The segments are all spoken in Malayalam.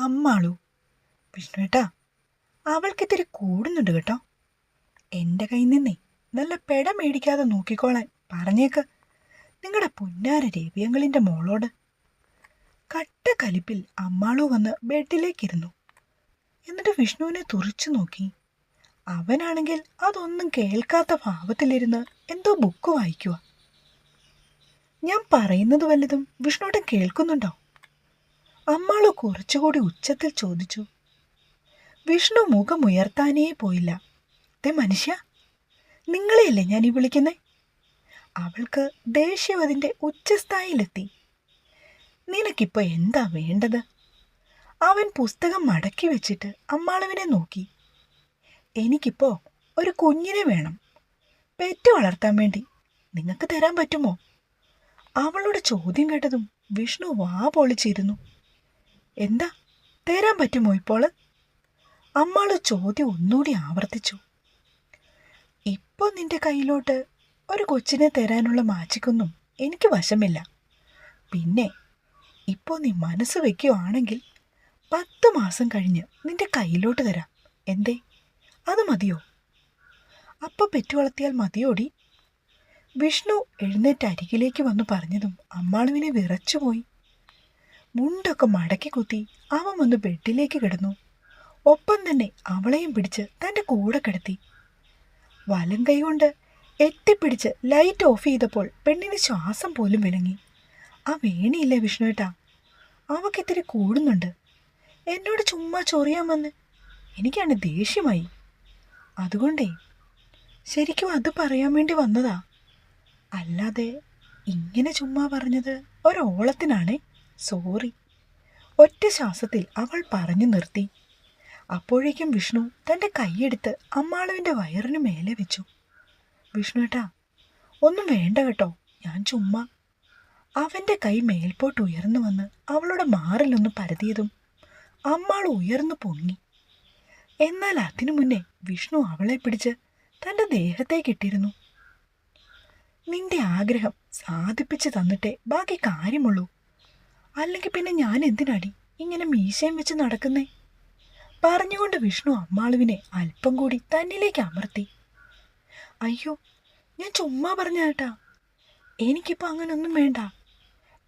അമ്മാളു. വിഷ്ണു ഏട്ടാ അവൾക്കിത്തിരി കൂടുന്നുണ്ട് കേട്ടോ. എന്റെ കയ്യിൽ നിന്നേ നല്ല പെട മേടിക്കാതെ നോക്കിക്കോളാൻ പറഞ്ഞേക്ക്. നിങ്ങളുടെ പുന്നാര രവിയങ്ങളിന്റെ മോളോട്. കട്ട കലിപ്പിൽ അമ്മാളു വന്ന് ബെഡിലേക്കിരുന്നു. എന്നിട്ട് വിഷ്ണുവിനെ തുറിച്ചു നോക്കി. അവനാണെങ്കിൽ അതൊന്നും കേൾക്കാത്ത ഭാവത്തിലിരുന്ന് എന്തോ ബുക്ക് വായിക്കുക ഞാൻ പറയുന്നത് വല്ലതും വിഷ്ണുവേട്ടൻ കേൾക്കുന്നുണ്ടോ? അമ്മാളു കുറച്ചുകൂടി ഉച്ചത്തിൽ ചോദിച്ചു. വിഷ്ണു മുഖമുയർത്താനേ പോയില്ല. ദേ മനുഷ്യ നിങ്ങളെയല്ലേ ഞാൻ ഈ വിളിക്കുന്നേ? അവൾക്ക് ദേഷ്യം അതിന്റെ ഉച്ചസ്ഥായിലെത്തി. നിനക്കിപ്പോൾ എന്താ വേണ്ടത്? അവൻ പുസ്തകം മടക്കി വെച്ചിട്ട് അമ്മാളവിനെ നോക്കി. എനിക്കിപ്പോൾ ഒരു കുഞ്ഞിനെ വേണം. പെറ്റ് വളർത്താൻ വേണ്ടി നിങ്ങൾക്ക് തരാൻ പറ്റുമോ? അവളുടെ ചോദ്യം കേട്ടതും വിഷ്ണു വാ പൊളിച്ചിരുന്നു. എന്താ? തരാൻ പറ്റുമോ ഇപ്പോൾ? അമ്മാൾ ചോദ്യം ഒന്നുകൂടി ആവർത്തിച്ചു. ഇപ്പോൾ നിന്റെ കയ്യിലോട്ട് ഒരു കൊച്ചിനെ തരാനുള്ള മാജിക്കൊന്നും എനിക്ക് വശമില്ല. പിന്നെ ഇപ്പോൾ നീ മനസ്സ് വയ്ക്കുകയാണെങ്കിൽ പത്ത് മാസം കഴിഞ്ഞ് നിന്റെ കയ്യിലോട്ട് തരാം. എന്തേ? അത് മതിയോ? അപ്പം പെറ്റു വളർത്തിയാൽ മതിയോടി? വിഷ്ണു എഴുന്നേറ്റ് അരികിലേക്ക് വന്നു പറഞ്ഞതും അമ്മാളുവിനെ വിറച്ചുപോയി. മുണ്ടൊക്കെ മടക്കി കുത്തി അവൻ വന്ന് ബെഡിലേക്ക് കിടന്നു. ഒപ്പം തന്നെ അവളെയും പിടിച്ച് തന്റെ കൂടെ കിടത്തി. വലം കൈകൊണ്ട് എത്തിപ്പിടിച്ച് ലൈറ്റ് ഓഫ് ചെയ്തപ്പോൾ പെണ്ണിന് ശ്വാസം പോലും വിലങ്ങി. ആ വേണിയില്ലേ വിഷ്ണുവേട്ടാ? അവക്കിത്തിരി കൂടുന്നുണ്ട്. എന്നോട് ചുമ്മാ ചൊറിയാൻ വന്ന്. എനിക്കാണ് ദേഷ്യമായി. അതുകൊണ്ടേ ശരിക്കും അത് പറയാൻ വേണ്ടി വന്നതാ. അല്ലാതെ ഇങ്ങനെ ചുമ്മാ പറഞ്ഞത് ഒരോളത്തിനാണേ സോറി. ഒറ്റ ശ്വാസത്തിൽ അവൾ പറഞ്ഞു നിർത്തി. അപ്പോഴേക്കും വിഷ്ണു തന്റെ കൈയെടുത്ത് അമ്മാളുവിന്റെ വയറിന് മേലെ വെച്ചു. വിഷ്ണുട്ടാ ഒന്നും വേണ്ട കേട്ടോ ഞാൻ ചുമ്മാ. അവന്റെ കൈ മേൽപോട്ട് ഉയർന്നു വന്ന് അവളുടെ മാറിലൊന്ന് പരതിയതും അമ്മാൾ ഉയർന്നു പൊങ്ങി. എന്നാൽ അതിനു മുന്നേ വിഷ്ണു അവളെ പിടിച്ച് തന്റെ ദേഹത്തേക്കിട്ടിരുന്നു നിന്റെ ആഗ്രഹം സാധിപ്പിച്ചു തന്നിട്ടേ ബാക്കി കാര്യമുള്ളൂ അല്ലെങ്കിൽ പിന്നെ ഞാൻ എന്തിനാടി ഇങ്ങനെ മീശയും വെച്ച് നടക്കുന്നേ? പറഞ്ഞുകൊണ്ട് വിഷ്ണു അമ്മാളുവിനെ അല്പം കൂടി തന്നിലേക്ക് അമർത്തി. അയ്യോ ഞാൻ ചുമ്മാ പറഞ്ഞ ഏട്ടാ എനിക്കിപ്പോൾ അങ്ങനൊന്നും വേണ്ട.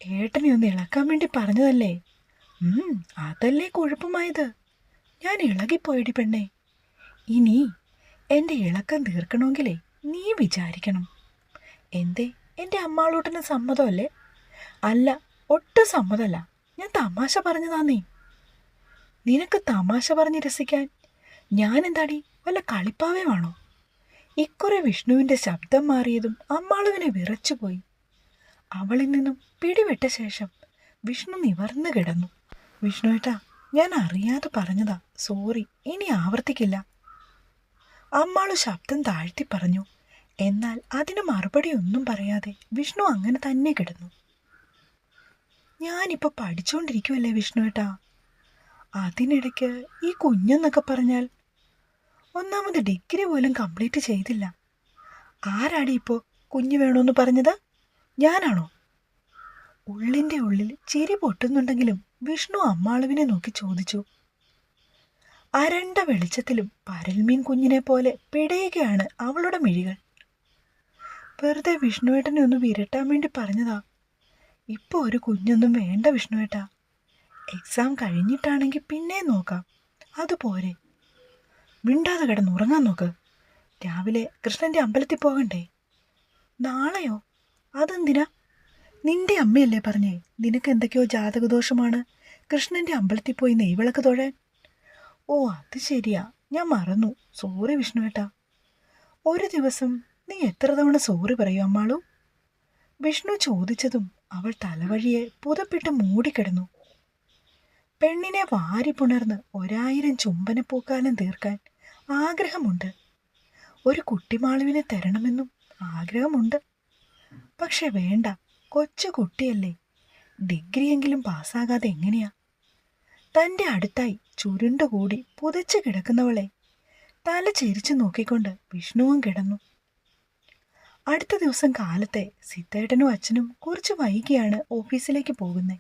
ഏട്ടനെ ഒന്ന് ഇളക്കാൻ വേണ്ടി പറഞ്ഞതല്ലേ? അതല്ലേ കുഴപ്പമായത്. ഞാൻ ഇളകിപ്പോയടി പെണ്ണേ. ഇനി എന്റെ ഇളക്കം തീർക്കണമെങ്കിലേ നീ വിചാരിക്കണം. എന്തേ എന്റെ അമ്മാളൂട്ടന് സമ്മതമല്ലേ? അല്ല ഒട്ടും സമ്മതല്ല ഞാൻ തമാശ പറഞ്ഞു പറഞ്ഞതാന്നേ. നിനക്ക് തമാശ പറഞ്ഞ് രസിക്കാൻ ഞാൻ എന്താടി വല്ല കളിപ്പാവയുമാണോ? ഇക്കുറെ വിഷ്ണുവിന്റെ ശബ്ദം മാറിയതും അമ്മാളുവിനെ വിറച്ചുപോയി അവളിൽ നിന്നും പിടിവിട്ട ശേഷം വിഷ്ണു നിവർന്നു കിടന്നു. വിഷ്ണുവേട്ടാ ഞാൻ അറിയാതെ പറഞ്ഞതാ. സോറി ഇനി ആവർത്തിക്കില്ല. അമ്മാളു ശബ്ദം താഴ്ത്തി പറഞ്ഞു. എന്നാൽ അതിന് മറുപടി ഒന്നും പറയാതെ വിഷ്ണു അങ്ങനെ തന്നെ കിടന്നു. ഞാനിപ്പോൾ പഠിച്ചുകൊണ്ടിരിക്കുമല്ലേ വിഷ്ണുവേട്ടാ അതിനിടയ്ക്ക് ഈ കുഞ്ഞെന്നൊക്കെ പറഞ്ഞാൽ ഒന്നാമത് ഡിഗ്രി പോലും കംപ്ലീറ്റ് ചെയ്തില്ല. ആരാടി ഇപ്പോൾ കുഞ്ഞ് വേണമെന്ന് പറഞ്ഞത്? ഞാനാണോ? ഉള്ളിന്റെ ഉള്ളിൽ ചിരി പൊട്ടുന്നുണ്ടെങ്കിലും വിഷ്ണു അമ്മാളുവിനെ നോക്കി ചോദിച്ചു. അരണ്ട വെളിച്ചത്തിലും പരൽമീൻ കുഞ്ഞിനെ പോലെ പിടയുകയാണ് അവളുടെ മിഴികൾ. വെറുതെ വിഷ്ണുവേട്ടനെ ഒന്ന് വിരട്ടാൻ വേണ്ടി പറഞ്ഞതാ ഇപ്പോൾ ഒരു കുഞ്ഞൊന്നും വേണ്ട വിഷ്ണു ഏട്ടാ എക്സാം കഴിഞ്ഞിട്ടാണെങ്കിൽ പിന്നെ നോക്കാം. അതുപോരെ മിണ്ടാതെ കിടന്ന് ഉറങ്ങാൻ നോക്ക്. രാവിലെ കൃഷ്ണന്റെ അമ്പലത്തിൽ പോകണ്ടേ? നാളെയോ? അതെന്തിനാ? നിന്റെ അമ്മയല്ലേ പറഞ്ഞേ നിനക്ക് എന്തൊക്കെയോ ജാതകദോഷമാണ്. കൃഷ്ണന്റെ അമ്പലത്തിൽ പോയി നെയ്വിളക്ക് തൊഴാൻ. ഓ അത് ശരിയാ. ഞാൻ മറന്നു. സോറി വിഷ്ണുവേട്ടാ. ഒരു ദിവസം നീ എത്ര തവണ സോറി പറയൂ അമ്മാളു? വിഷ്ണു ചോദിച്ചതും അവൾ തലവഴിയെ പുതപ്പിട്ട് മൂടിക്കിടന്നു. പെണ്ണിനെ വാരി പുണർന്ന് ഒരായിരം ചുംബനപ്പൂക്കാലം തീർക്കാൻ ആഗ്രഹമുണ്ട്. ഒരു കുട്ടിമാളുവിനെ തരണമെന്നും ആഗ്രഹമുണ്ട്. പക്ഷെ വേണ്ട കൊച്ചു കുട്ടിയല്ലേ. ഡിഗ്രിയെങ്കിലും പാസ്സാകാതെ എങ്ങനെയാ? തന്റെ അടുത്തായി ചുരുണ്ടുകൂടി പുതച്ചു കിടക്കുന്നവളെ തല ചിരിച്ചു നോക്കിക്കൊണ്ട് വിഷ്ണുവും കിടന്നു. അടുത്ത ദിവസം കാലത്തെ സിദ്ധേട്ടനും അച്ഛനും കുറച്ച് വൈകിയാണ് ഓഫീസിലേക്ക് പോകുന്നത്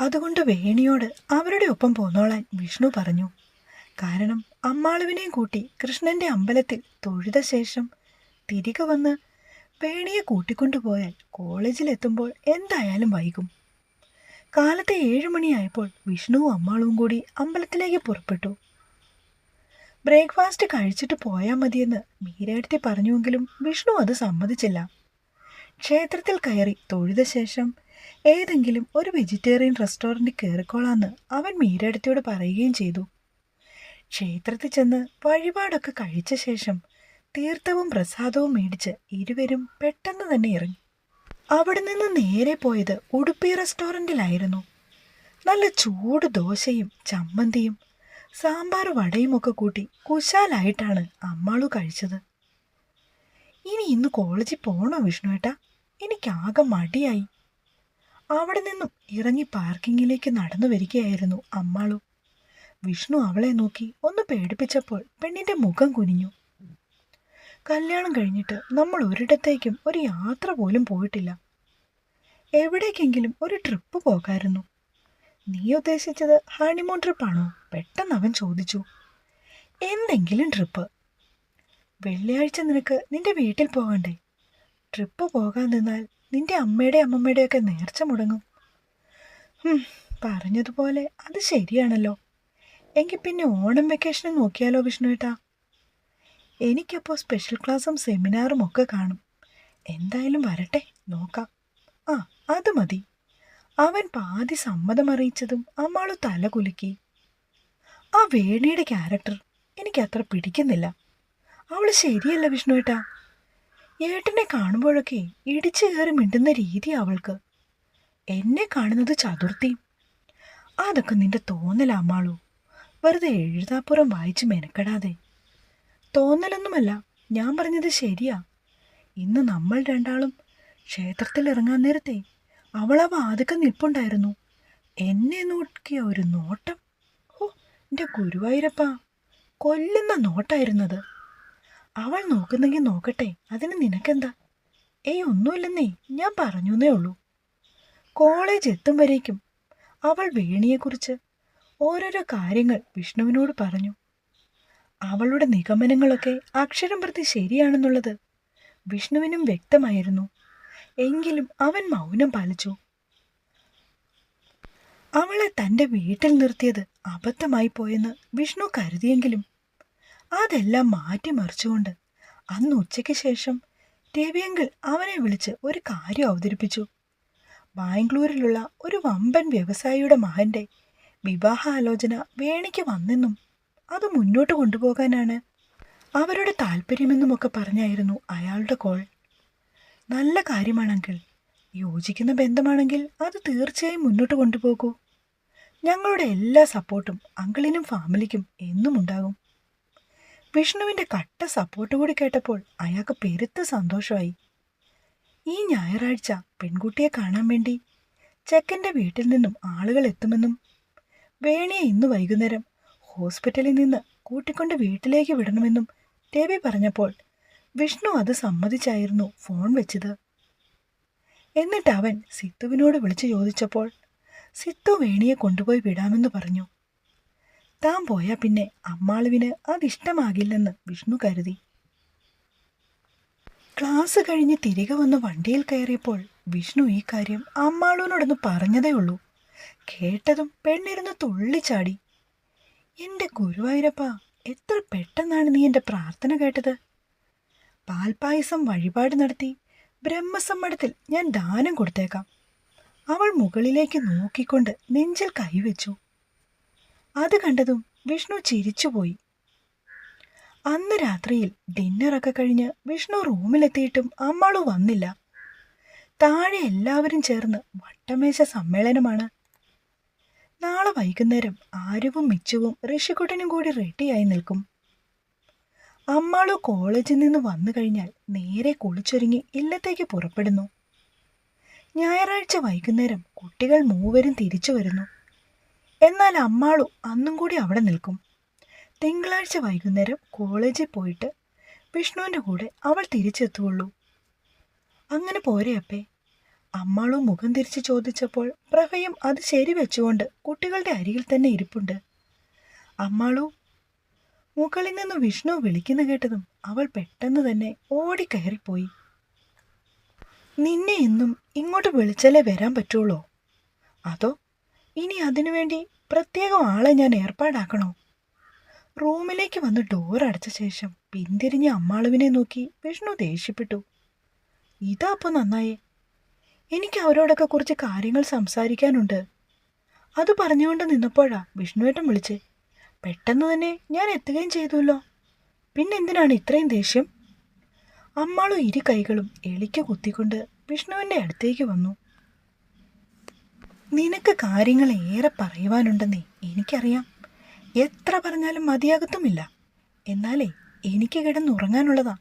അതുകൊണ്ട് വേണിയോട് അവരുടെ ഒപ്പം പോന്നോളാൻ വിഷ്ണു പറഞ്ഞു. കാരണം അമ്മാളുവിനെയും കൂട്ടി കൃഷ്ണന്റെ അമ്പലത്തിൽ തൊഴുത ശേഷം തിരികെ വന്ന് വേണിയെ കൂട്ടിക്കൊണ്ടുപോയാൽ കോളേജിലെത്തുമ്പോൾ എന്തായാലും വൈകും. കാലത്തെ ഏഴുമണിയായപ്പോൾ വിഷ്ണുവും അമ്മാളും കൂടി അമ്പലത്തിലേക്ക് പുറപ്പെട്ടു. ബ്രേക്ക്ഫാസ്റ്റ് കഴിച്ചിട്ട് പോയാൽ മതിയെന്ന് മീരയെടുത്തി പറഞ്ഞുവെങ്കിലും വിഷ്ണു അത് സമ്മതിച്ചില്ല. ക്ഷേത്രത്തിൽ കയറി തൊഴുത ശേഷം ഏതെങ്കിലും ഒരു വെജിറ്റേറിയൻ റെസ്റ്റോറന്റിൽ കയറിക്കോളാന്ന് അവൻ മീരയെടുത്തിയോട് പറയുകയും ചെയ്തു. ക്ഷേത്രത്തിൽ ചെന്ന് വഴിപാടൊക്കെ കഴിച്ച ശേഷം തീർത്ഥവും പ്രസാദവും മേടിച്ച് ഇരുവരും പെട്ടെന്ന് തന്നെ ഇറങ്ങി. അവിടെ നിന്ന് നേരെ പോയത് ഉടുപ്പി റെസ്റ്റോറന്റിലായിരുന്നു. നല്ല ചൂട് ദോശയും ചമ്മന്തിയും സാമ്പാർ വടയും ഒക്കെ കൂട്ടി കുശാലായിട്ടാണ് അമ്മാളു കഴിച്ചത്. ഇനി ഇന്ന് കോളേജിൽ പോണോ വിഷ്ണുവേട്ടാ എനിക്കാകെ മടിയായി. അവിടെ നിന്നും ഇറങ്ങി പാർക്കിങ്ങിലേക്ക് നടന്നു വരികയായിരുന്നു അമ്മാളു. വിഷ്ണു അവളെ നോക്കി ഒന്ന് പേടിപ്പിച്ചപ്പോൾ പെണ്ണിന്റെ മുഖം കുനിഞ്ഞു. കല്യാണം കഴിഞ്ഞിട്ട് നമ്മൾ ഒരിടത്തേക്കും ഒരു യാത്ര പോലും പോയിട്ടില്ല. എവിടേക്കെങ്കിലും ഒരു ട്രിപ്പ് പോകായിരുന്നു. നീ ഉദ്ദേശിച്ചത് ഹണിമൂൺ ട്രിപ്പാണോ പെട്ടെന്ന് അവൻ ചോദിച്ചു. എന്തെങ്കിലും ട്രിപ്പ് വെള്ളിയാഴ്ച നിനക്ക് നിന്റെ വീട്ടിൽ പോകണ്ടേ. ട്രിപ്പ് പോകാൻ നിന്നാൽ നിന്റെ അമ്മയുടെ അമ്മമ്മയുടെയൊക്കെ നേർച്ച മുടങ്ങും. പറഞ്ഞതുപോലെ അത് ശരിയാണല്ലോ. എങ്കിൽ പിന്നെ ഓണം വെക്കേഷന് നോക്കിയാലോ വിഷ്ണുവേട്ടാ? എനിക്കപ്പോൾ സ്പെഷ്യൽ ക്ലാസ്സും സെമിനാറും ഒക്കെ കാണും. എന്തായാലും വരട്ടെ നോക്കാം. ആ അത് മതി. അവൻ പാതി സമ്മതം അറിയിച്ചതും അമ്മാളു തല കുലുക്കി. ആ വേണിയുടെ ക്യാരക്ടർ എനിക്ക് അത്ര പിടിക്കുന്നില്ല. അവൾ ശരിയല്ല വിഷ്ണുവേട്ടാ ഏട്ടനെ കാണുമ്പോഴൊക്കെ ഇടിച്ചു കയറി മിണ്ടുന്ന രീതി അവൾക്ക്. എന്നെ കാണുന്നത് ചതുർത്തി അതൊക്കെ നിന്റെ തോന്നലാ അമ്മാളു. വെറുതെ എഴുതാപ്പുറം വായിച്ച് മെനക്കെടാതെ. തോന്നലൊന്നുമല്ല ഞാൻ പറഞ്ഞത് ശരിയാ. ഇന്ന് നമ്മൾ രണ്ടാളും ക്ഷേത്രത്തിൽ ഇറങ്ങാൻ നേരത്തെ അവൾ ആ വാതുക്ക നിൽപ്പുണ്ടായിരുന്നു. എന്നെ നോക്കിയ ഒരു നോട്ടം. ഓ എന്റെ ഗുരുവായൂരപ്പ കൊല്ലുന്ന നോട്ടായിരുന്നത്. അവൾ നോക്കുന്നെങ്കിൽ നോക്കട്ടെ അതിന് നിനക്കെന്താ? ഏയ് ഒന്നുമില്ലെന്നേ ഞാൻ പറഞ്ഞേ ഉള്ളൂ. കോളേജ് എത്തും വരേക്കും അവൾ വേണിയെക്കുറിച്ച് ഓരോരോ കാര്യങ്ങൾ വിഷ്ണുവിനോട് പറഞ്ഞു. അവളുടെ നിഗമനങ്ങളൊക്കെ അക്ഷരം പ്രതി ശരിയാണെന്നുള്ളത് വിഷ്ണുവിനും വ്യക്തമായിരുന്നു. എങ്കിലും അവൻ മൗനം പാലിച്ചു. അവളെ തന്റെ വീട്ടിൽ നിർത്തിയത് അബദ്ധമായി പോയെന്ന് വിഷ്ണു കരുതിയെങ്കിലും അതെല്ലാം മാറ്റിമറിച്ചുകൊണ്ട് അന്ന് ഉച്ചയ്ക്ക് ശേഷം രവിയങ്കിൾ അവനെ വിളിച്ച് ഒരു കാര്യം അവതരിപ്പിച്ചു. ബാംഗ്ലൂരിലുള്ള ഒരു വമ്പൻ വ്യവസായിയുടെ മകന്റെ വിവാഹാലോചന വേണിക്ക് വന്നെന്നും അത് മുന്നോട്ട് കൊണ്ടുപോകാനാണ് അവരുടെ താല്പര്യമെന്നുമൊക്കെ പറഞ്ഞായിരുന്നു അയാളുടെ കോൾ. നല്ല കാര്യമാണെങ്കിൽ യോജിക്കുന്ന ബന്ധമാണെങ്കിൽ അത് തീർച്ചയായും മുന്നോട്ട് കൊണ്ടുപോകൂ. ഞങ്ങളുടെ എല്ലാ സപ്പോർട്ടും അങ്കിളിനും ഫാമിലിക്കും എന്നും ഉണ്ടാകും. വിഷ്ണുവിന്റെ കട്ട സപ്പോർട്ട് കൂടി കേട്ടപ്പോൾ അയാൾക്ക് പെരുത്ത സന്തോഷമായി. ഈ ഞായറാഴ്ച പെൺകുട്ടിയെ കാണാൻ വേണ്ടി ചെക്കന്റെ വീട്ടിൽ നിന്നും ആളുകൾ എത്തുമെന്നും വേണിയെ ഇന്ന് വൈകുന്നേരം ഹോസ്പിറ്റലിൽ നിന്ന് കൂട്ടിക്കൊണ്ട് വീട്ടിലേക്ക് വിടണമെന്നും രവി പറഞ്ഞപ്പോൾ വിഷ്ണു അത് സമ്മതിച്ചായിരുന്നു ഫോൺ വെച്ചത്. എന്നിട്ട് അവൻ സിത്തുവിനോട് വിളിച്ചു ചോദിച്ചപ്പോൾ സിത്തു വേണിയെ കൊണ്ടുപോയി വിടാമെന്ന് പറഞ്ഞു. താൻ പോയാൽ പിന്നെ അമ്മാളുവിന് അതിഷ്ടമാകില്ലെന്ന് വിഷ്ണു കരുതി. ക്ലാസ് കഴിഞ്ഞ് തിരികെ വന്ന് വണ്ടിയിൽ കയറിയപ്പോൾ വിഷ്ണു ഈ കാര്യം അമ്മാളുവിനോടൊന്ന് പറഞ്ഞതേ ഉള്ളൂ കേട്ടതും പെണ്ണിരുന്ന് തുള്ളിച്ചാടി. എന്റെ ഗുരുവായൂരപ്പ എത്ര പെട്ടെന്നാണ് നീ എന്റെ പ്രാർത്ഥന കേട്ടത്? പാൽപ്പായസം വഴിപാട് നടത്തി ബ്രഹ്മസമ്മടത്തിൽ ഞാൻ ദാനം കൊടുത്തേക്കാം. അവൾ മുകളിലേക്ക് നോക്കിക്കൊണ്ട് നെഞ്ചിൽ കൈവച്ചു. അത് കണ്ടതും വിഷ്ണു ചിരിച്ചുപോയി. അന്ന് രാത്രിയിൽ ഡിന്നറൊക്കെ കഴിഞ്ഞ് വിഷ്ണു റൂമിലെത്തിയിട്ടും അമ്മളു വന്നില്ല. താഴെ എല്ലാവരും ചേർന്ന് വട്ടമേശ സമ്മേളനമാണ്. നാളെ വൈകുന്നേരം ആരുവും മിച്ചുവും ഋഷിക്കുട്ടനും കൂടി റെഡിയായി നിൽക്കും. അമ്മാളു കോളേജിൽ നിന്ന് വന്നു കഴിഞ്ഞാൽ നേരെ കുളിച്ചൊരുങ്ങി ഇല്ലത്തേക്ക് പുറപ്പെടുന്നു. ഞായറാഴ്ച വൈകുന്നേരം കുട്ടികൾ മൂവരും തിരിച്ചു വരുന്നു. എന്നാൽ അമ്മാളു അന്നും കൂടി അവിടെ നിൽക്കും. തിങ്കളാഴ്ച വൈകുന്നേരം കോളേജിൽ പോയിട്ട് വിഷ്ണുവിന്റെ കൂടെ അവൾ തിരിച്ചെത്തുള്ളൂ. അങ്ങനെ പോരെ അപ്പേ അമ്മാളു മുഖം തിരിച്ച് ചോദിച്ചപ്പോൾ പ്രഭയും അത് ശരി വെച്ചുകൊണ്ട് കുട്ടികളുടെ അരികിൽ തന്നെ ഇരിപ്പുണ്ട്. അമ്മാളു മുകളിൽ നിന്ന് വിഷ്ണു വിളിക്കുന്ന കേട്ടതും അവൾ പെട്ടെന്ന് തന്നെ ഓടിക്കയറിപ്പോയി. നിന്നെ എന്നും ഇങ്ങോട്ട് വിളിച്ചാലേ വരാൻ പറ്റുള്ളൂ. അതോ ഇനി അതിനുവേണ്ടി പ്രത്യേകം ആളെ ഞാൻ ഏർപ്പാടാക്കണോ? റൂമിലേക്ക് വന്ന് ഡോർ അടച്ച ശേഷം പിന്തിരിഞ്ഞ അമ്മാളുവിനെ നോക്കി വിഷ്ണു ദേഷ്യപ്പെട്ടു. ഇതാ അപ്പോൾ നന്നായേ. എനിക്ക് അവരോടൊക്കെ കുറച്ച് കാര്യങ്ങൾ സംസാരിക്കാനുണ്ട്. അത് പറഞ്ഞുകൊണ്ട് നിന്നപ്പോഴാ വിഷ്ണുവേട്ടൻ വിളിച്ച്. പെട്ടെന്ന് തന്നെ ഞാൻ എത്തുകയും ചെയ്തുല്ലോ പിന്നെന്തിനാണ് ഇത്രയും ദേഷ്യം? അമ്മാളും ഇരു കൈകളും എളിക്ക് കുത്തിക്കൊണ്ട് വിഷ്ണുവിന്റെ അടുത്തേക്ക് വന്നു. നിനക്ക് കാര്യങ്ങൾ ഏറെ പറയുവാനുണ്ടെന്നേ എനിക്കറിയാം. എത്ര പറഞ്ഞാലും മതിയാകത്തുമില്ല. എന്നാലേ എനിക്ക് കിടന്നുറങ്ങാനുള്ളതാ.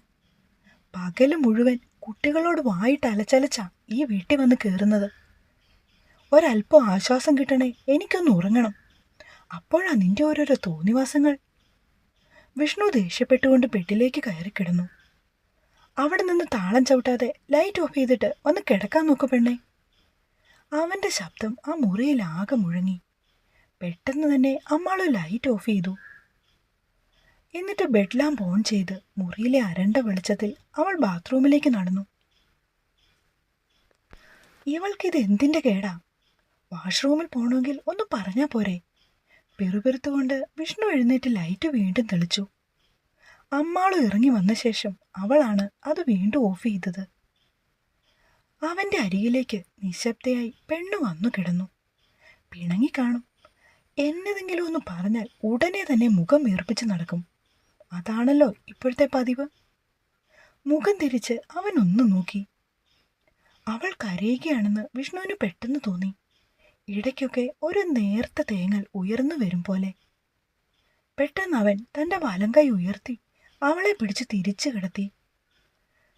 പകൽ മുഴുവൻ കുട്ടികളോട് വായിട്ട് അലച്ചലച്ചാ ഈ വീട്ടിൽ വന്ന് കയറുന്നത് ഒരല്പം ആശ്വാസം കിട്ടണേ എനിക്കൊന്ന് ഉറങ്ങണം. അപ്പോഴാ നിന്റെ ഓരോരോ തോന്നിവാസങ്ങൾ. വിഷ്ണു ദേഷ്യപ്പെട്ടുകൊണ്ട് ബെഡിലേക്ക് കയറി കിടന്നു. അവിടെ നിന്ന് താളം ചവിട്ടാതെ ലൈറ്റ് ഓഫ് ചെയ്തിട്ട് ഒന്ന് കിടക്കാൻ നോക്കു പെണ്ണേ. അവന്റെ ശബ്ദം ആ മുറിയിൽ ആകെ മുഴങ്ങി. പെട്ടെന്ന് തന്നെ അമ്മാളു ലൈറ്റ് ഓഫ് ചെയ്തു. എന്നിട്ട് ബെഡ് ലാമ്പ് ഓൺ ചെയ്ത് മുറിയിലെ അരണ്ട വെളിച്ചത്തിൽ അവൾ ബാത്റൂമിലേക്ക് നടന്നു. ഇവൾക്കിത് എന്തിന്റെ കേടാ? വാഷ്റൂമിൽ പോകണമെങ്കിൽ ഒന്ന് പറഞ്ഞാൽ പോരെ. പിറുപിറുത്തുകൊണ്ട് വിഷ്ണു എഴുന്നേറ്റ് ലൈറ്റ് വീണ്ടും തെളിച്ചു. അമ്മാളു ഇറങ്ങി വന്ന ശേഷം അവളാണ് അത് വീണ്ടും ഓഫ് ചെയ്തത്. അവന്റെ അരികിലേക്ക് നിശബ്ദയായി പെണ്ണു വന്നു കിടന്നു. പിണങ്ങിക്കാണും എന്നതെങ്കിലും ഒന്ന് പറഞ്ഞാൽ ഉടനെ തന്നെ മുഖം വീർപ്പിച്ച് നടക്കും. അതാണല്ലോ ഇപ്പോഴത്തെ പതിവ്. മുഖം തിരിച്ച് അവൻ ഒന്ന് നോക്കി. അവൾ കരയുകയാണെന്ന് വിഷ്ണുവിന് പെട്ടെന്ന് തോന്നി. ഇടയ്ക്കൊക്കെ ഒരു നേർത്ത തേങ്ങൽ ഉയർന്നു വരും പോലെ. പെട്ടെന്ന് അവൻ വലം കൈ ഉയർത്തി അവളെ പിടിച്ച് തിരിച്ചു കിടത്തി.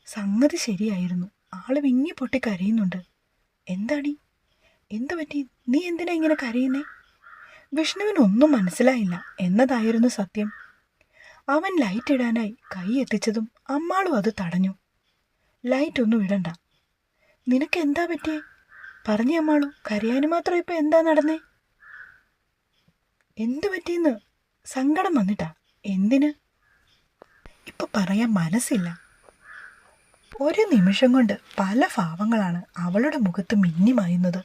സംഗതി ശരിയായിരുന്നു. ആൾ വിങ്ങി പൊട്ടി കരയുന്നുണ്ട്. എന്താടി? എന്തു പറ്റി? നീ എന്തിനാ ഇങ്ങനെ കരയുന്നേ? വിഷ്ണുവിന് ഒന്നും മനസ്സിലായില്ല എന്നതായിരുന്നു സത്യം. അവൻ ലൈറ്റ് ഇടാനായി കൈ എത്തിച്ചതും അമ്മാളും അത് തടഞ്ഞു. ലൈറ്റ് ഒന്നും ഇടണ്ട. നിനക്ക് എന്താ പറ്റിയേ? പറഞ്ഞേ അമ്മാളു. കരയാന് മാത്രം ഇപ്പൊ എന്താ നടന്നേ? എന്തു പറ്റിയെന്ന്? സങ്കടം വന്നിട്ടാ. എന്തിന്? ഇപ്പൊ പറയാൻ മനസ്സില്ല. ഒരു നിമിഷം കൊണ്ട് പല ഭാവങ്ങളാണ് അവളുടെ മുഖത്ത് മിന്നിമായുന്നത്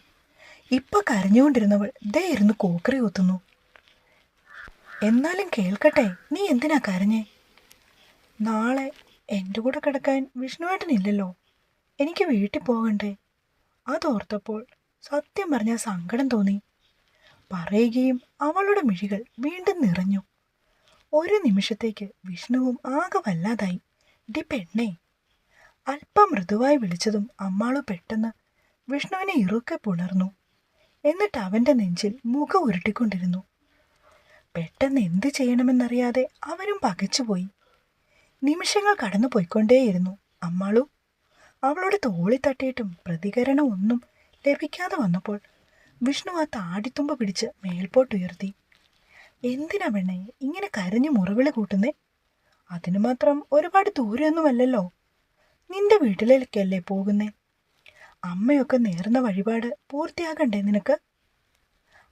ഇപ്പൊ കരഞ്ഞുകൊണ്ടിരുന്നവൾ ദേ ഇരുന്ന് കോക്കറി കുത്തുന്നു. എന്നാലും കേൾക്കട്ടെ നീ എന്തിനാ കരഞ്ഞേ? നാളെ എന്റെ കൂടെ കിടക്കാൻ വിഷ്ണുവേട്ടനില്ലല്ലോ. എനിക്ക് വീട്ടിൽ പോകണ്ടേ? അതോർത്തപ്പോൾ സത്യം പറഞ്ഞ സങ്കടം തോന്നി. പറയുകയും അവളുടെ മിഴികൾ വീണ്ടും നിറഞ്ഞു. ഒരു നിമിഷത്തേക്ക് വിഷ്ണുവും ആകെ വല്ലാതായി. ഡി പെണ്ണേ അല്പം മൃദുവായി വിളിച്ചതും അമ്മാളു പെട്ടെന്ന് വിഷ്ണുവിനെ ഇറുക്കെ പുണർന്നു. എന്നിട്ട് അവന്റെ നെഞ്ചിൽ മുഖം ഉരുട്ടിക്കൊണ്ടിരുന്നു. പെട്ടെന്ന് എന്ത് ചെയ്യണമെന്നറിയാതെ അവനും പകച്ചുപോയി. നിമിഷങ്ങൾ കടന്നു പോയിക്കൊണ്ടേയിരുന്നു അമ്മാളു. അവളുടെ തോളി തട്ടിയിട്ടും പ്രതികരണം ഒന്നും ലഭിക്കാതെ വന്നപ്പോൾ വിഷ്ണു ആ താടിത്തുമ്പ് പിടിച്ച് മേൽപോട്ടുയർത്തി. എന്തിനാ പെണ്ണെ ഇങ്ങനെ കരഞ്ഞു മുറവിളി കൂട്ടുന്നേ? അതിനു മാത്രം ഒരുപാട് ദൂരെയൊന്നുമല്ലല്ലോ. നിന്റെ വീട്ടിലേക്കല്ലേ പോകുന്നേ? അമ്മയൊക്കെ നേർന്ന വഴിപാട് പൂർത്തിയാകണ്ടേ നിനക്ക്?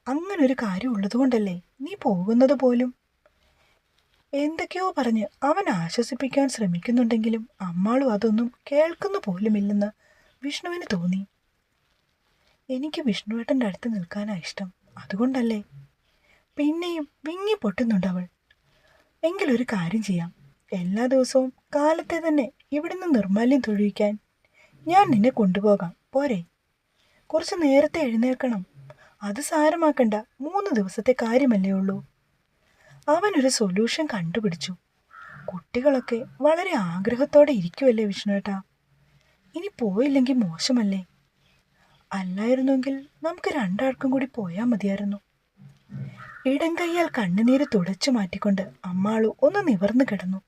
അങ്ങനൊരു കാര്യം ഉള്ളതുകൊണ്ടല്ലേ നീ പോകുന്നത് പോലും? എന്തൊക്കെയോ പറഞ്ഞ് അവൻ ആശ്വസിപ്പിക്കാൻ ശ്രമിക്കുന്നുണ്ടെങ്കിലും അമ്മാളും അതൊന്നും കേൾക്കുന്നു പോലുമില്ലെന്ന് വിഷ്ണുവിന് തോന്നി. എനിക്ക് വിഷ്ണുവേട്ടന്റെ അടുത്ത് നിൽക്കാനാണ് ഇഷ്ടം. അതുകൊണ്ടല്ലേ? പിന്നെയും വിങ്ങി പൊട്ടുന്നുണ്ട് അവൾ. എങ്കിലൊരു കാര്യം ചെയ്യാം. എല്ലാ ദിവസവും കാലത്തെ തന്നെ ഇവിടുന്ന് നിർമാല്യം തൊഴിയിക്കാൻ ഞാൻ നിന്നെ കൊണ്ടുപോകാം. പോരെ? കുറച്ച് നേരത്തെ എഴുന്നേൽക്കണം. അത് സാരമാക്കണ്ട. മൂന്ന് ദിവസത്തെ കാര്യമല്ലേ ഉള്ളൂ. അവനൊരു സൊല്യൂഷൻ കണ്ടുപിടിച്ചു. കുട്ടികളൊക്കെ വളരെ ആഗ്രഹത്തോടെ ഇരിക്കുമല്ലേ വിഷ്ണുവേട്ടാ? ഇനി പോയില്ലെങ്കിൽ മോശമല്ലേ? അല്ലായിരുന്നെങ്കിൽ നമുക്ക് രണ്ടാൾക്കും കൂടി പോയാൽ മതിയായിരുന്നു. ഇടം കയ്യാൽ കണ്ണുനീര് തുടച്ചു മാറ്റിക്കൊണ്ട് അമ്മാളു ഒന്ന് നിവർന്നു കിടന്നു.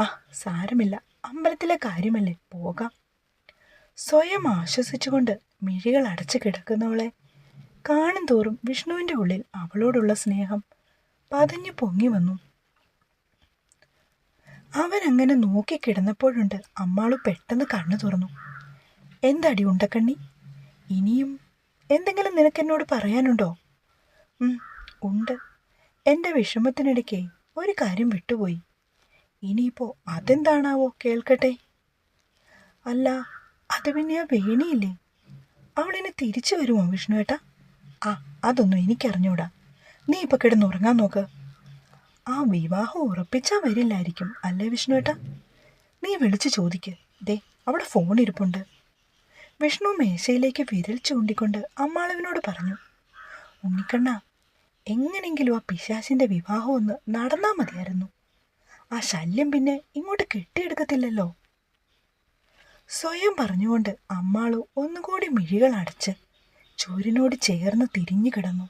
ആ സാരമില്ല. അമ്പലത്തിലെ കാര്യമല്ലേ? പോകാം. സ്വയം ആശ്വസിച്ചുകൊണ്ട് മിഴികൾ അടച്ചു കിടക്കുന്നവളെ കാണും തോറും വിഷ്ണുവിന്റെ ഉള്ളിൽ അവളോടുള്ള സ്നേഹം പതഞ്ഞു പൊങ്ങി വന്നു. അവൻ അങ്ങനെ നോക്കിക്കിടന്നപ്പോഴുണ്ട് അമ്മാളു പെട്ടെന്ന് കണ്ണു തുറന്നു. എന്തടി ഉണ്ടക്കണ്ണി? ഇനിയും എന്തെങ്കിലും നിനക്ക് എന്നോട് പറയാനുണ്ടോ? ഉണ്ട്. എന്റെ വിഷമത്തിനിടയ്ക്ക് ഒരു കാര്യം വിട്ടുപോയി. ഇനിയിപ്പോൾ അതെന്താണാവോ കേൾക്കട്ടെ? അല്ല അത് പിന്നെ ആ വേണിയില്ലേ? അവളിനെ തിരിച്ചു വരുമോ വിഷ്ണുവേട്ടാ ആ അതൊന്നും എനിക്കറിഞ്ഞൂടാ. നീ ഇപ്പൊ കിടന്നുറങ്ങാൻ നോക്ക്. ആ വിവാഹം ഉറപ്പിച്ചാ വരില്ലായിരിക്കും അല്ലേ വിഷ്ണുവേട്ടാ? നീ വിളിച്ചു ചോദിക്ക്. ദേ അവിടെ ഫോൺ ഇരിപ്പുണ്ട്. വിഷ്ണു മേശയിലേക്ക് വിരൽ ചൂണ്ടിക്കൊണ്ട് അമ്മാളവിനോട് പറഞ്ഞു ഉണ്ണിക്കണ്ണ എങ്ങനെങ്കിലും ആ പിശാസിന്റെ വിവാഹം ഒന്ന് നടന്നാ മതിയായിരുന്നു. ആ ശല്യം പിന്നെ ഇങ്ങോട്ട് കെട്ടിയെടുക്കത്തില്ലല്ലോ. സ്വയം പറഞ്ഞുകൊണ്ട് അമ്മാളു ഒന്നുകൂടി മിഴികൾ അടച്ച് ചൂരിനോട് ചേർന്ന് തിരിഞ്ഞു കിടന്നു.